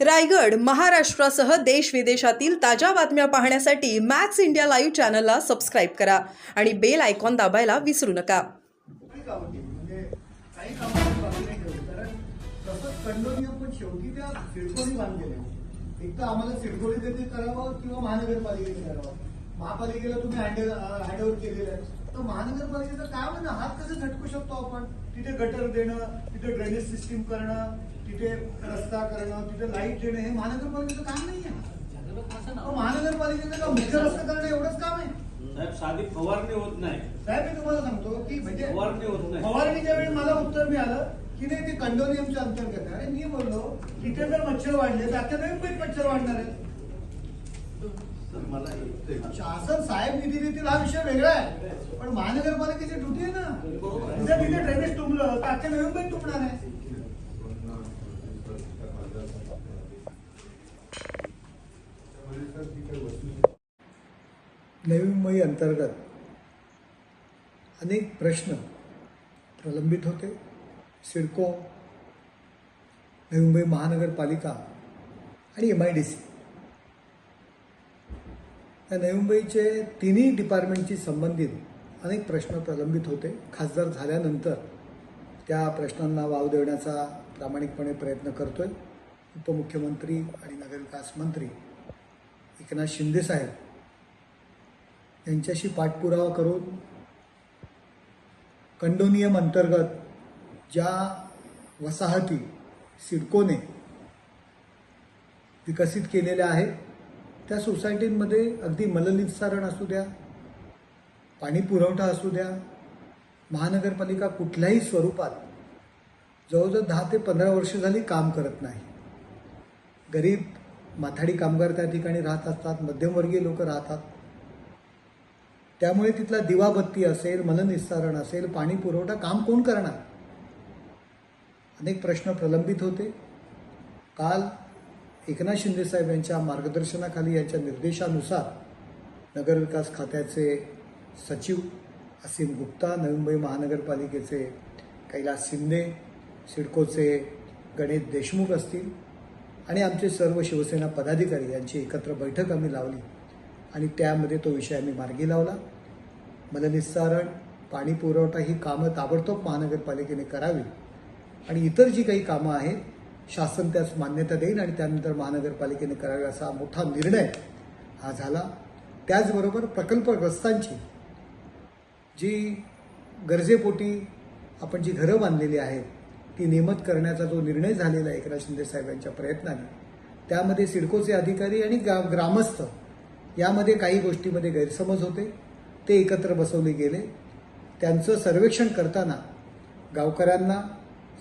रायगड महाराष्ट्रासह देश विदेशातील ताज्या बातम्या पाहण्यासाठी मॅक्स इंडिया लाईव्ह चॅनलला सबस्क्राईब करा आणि बेल आयकॉन दाबायला विसरू नका. एक तर आम्हाला सिडकोनी देते करावं किंवा महानगरपालिकेने करावं महापालिकेला तुम्ही हँडओव्हर केलेलं आहे तर महानगरपालिकेचा काय म्हणजे हात कसं झटकू शकतो आपण? तिथे गटर देणं तिथे ड्रेनेज सिस्टीम करणं तिथे रस्ता करणं तिथे लाइट देणं हे महानगरपालिकेचं काम नाही आहे महानगरपालिकेचं मुख्य रस्ता करणं एवढंच काम आहे. साहेब साधी फवारणी होत नाही. साहेब मी तुम्हाला सांगतो की म्हणजे फवारणी होत नाही. फवारणीच्या वेळी मला उत्तर मिळालं की नाही ते कंडोनियमच्या अंतर्गत आहे. मी बोललो तिथे जर मच्छर वाढले तर आता नवीन मच्छर वाढणार आहे शासन साहेब निधी देतील हा विषय वेगळा आहे. पण महानगरपालिकेची ड्युटी आहे ना. तिथे तिथे ड्रेनेज तुंबलं. तर नवीन पण तुंबणार आहे. नवी मुंबई अंतर्गत अनेक प्रश्न प्रलंबित होते. सिडको नवी मुंबई महानगरपालिका आणि एम आय डी सी या नवी मुंबईचे तिन्ही डिपार्टमेंटशी संबंधित अनेक प्रश्न प्रलंबित होते. खासदार झाल्यानंतर त्या प्रश्नांना वाव देण्याचा प्रामाणिकपणे प्रयत्न करतोय. उपमुख्यमंत्री आणि नगरविकास मंत्री एकनाथ शिंदेसाहेब यांच्याशी पाठपुरावा करून कंडोनियम अंतर्गत ज्या वसाहती सिडकोने विकसित केलेल्या आहेत त्या सोसायटींमध्ये अगदी मलनिस्सारण असू द्या पाणी पुरवठा असू द्या महानगरपालिका कुठल्याही स्वरूपात जवळजवळ दहा ते पंधरा वर्ष झाली काम करत नाही. गरीब माथाडी कामगार त्या ठिकाणी राहत असतात मध्यमवर्गीय लोक राहतात. त्यामुळे तिथला दिवाबत्ती असेल मलनिस्सारण असेल पाणी पुरवठा काम कोण करणार? अनेक प्रश्न प्रलंबित होते. काल एकनाथ शिंदेसाहेब यांच्या मार्गदर्शनाखाली यांच्या निर्देशानुसार नगरविकास खात्याचे सचिव असीम गुप्ता नवी मुंबई महानगरपालिकेचे कैलास शिंदे सिडकोचे गणेश देशमुख असतील आणि आमचे सर्व शिवसेना पदाधिकारी यांची एकत्र बैठक आम्ही लावली आणि त्यामध्ये तो विषय आम्ही मार्गी लावला. मलनिस्सारण पाणी पुरवठा ही कामं ताबडतोब महानगरपालिकेने करावी आणि इतर जी काही कामं आहेत शासन त्यास मान्यता देईल आणि त्यानंतर महानगरपालिकेने करावे असा मोठा निर्णय हा झाला. त्याचबरोबर प्रकल्पग्रस्तांची जी गरजेपोटी आपण जी घरं बांधलेली आहेत ती नियमित करण्याचा जो निर्णय झालेला आहे एकनाथ शिंदे साहेबांच्या प्रयत्नाने त्यामध्ये सिडकोचे अधिकारी आणि गा ग्रामस्थ यामध्ये काही गोष्टीमध्ये गैरसमज होते. ते एकत्र बसवले गेले. त्यांचं सर्वेक्षण करताना गावकऱ्यांना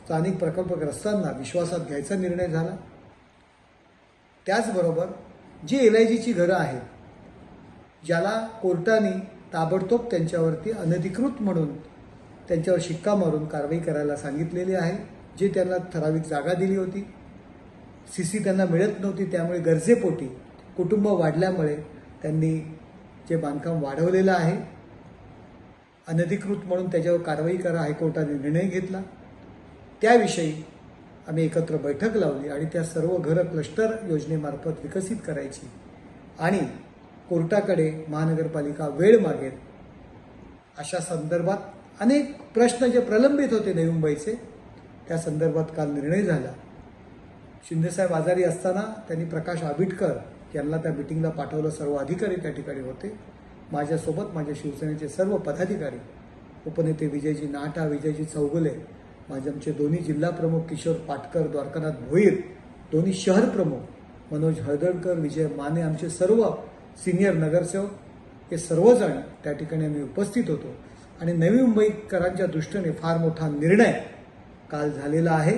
स्थानिक प्रकल्पग्रस्तांना विश्वासात घ्यायचा निर्णय झाला. त्याचबरोबर जी एल आय जीची घरं आहेत ज्याला कोर्टाने ताबडतोब त्यांच्यावरती अनधिकृत म्हणून त्यांच्यावर शिक्का मारून कारवाई करायला सांगितलेली आहे जे त्यांना ठराविक जागा दिली होती. सी सी त्यांना मिळत नव्हती त्यामुळे गरजेपोटी कुटुंब वाढल्यामुळे त्यांनी जे बांधकाम वाढवलेलं आहे अनधिकृत म्हणून त्याच्यावर कारवाई करा हायकोर्टाने निर्णय घेतला. त्याविषयी आम्ही एकत्र बैठक लावली आणि त्या सर्व घरं क्लस्टर योजनेमार्फत विकसित करायची. आणि कोर्टाकडे महानगरपालिका वेळ मागेल. अशा संदर्भात अनेक प्रश्न जे प्रलंबित होते नवी मुंबईचे त्या संदर्भात काल निर्णय झाला. शिंदेसाहेब आजारी असताना त्यांनी प्रकाश आबिटकर यांना त्या मिटिंगला पाठवलं. सर्व अधिकारी त्या ठिकाणी होते. माझ्यासोबत माझ्या शिवसेनेचे सर्व पदाधिकारी उपनेते विजयजी नाटा विजयजी चौगुले माझे आमचे दोन्ही जिल्हा प्रमुख किशोर पाटकर द्वारकानाथ भोईर दोन्ही शहर प्रमुख मनोज हळदणकर विजय माने आमचे सर्व सिनियर नगरसेवक हे सर्वजण त्या ठिकाणी आम्ही उपस्थित होतो. आणि नवी मुंबईकरांच्या दृष्टीने फार मोठा निर्णय काल झालेला आहे.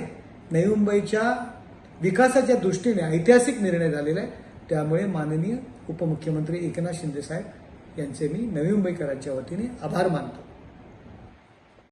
नवी मुंबईच्या विकासाच्या दृष्टीने ऐतिहासिक निर्णय झालेला आहे. त्यामुळे माननीय उपमुख्यमंत्री एकनाथ शिंदेसाहेब यांचे मी नवी मुंबईकरांच्या वतीने आभार मानतो.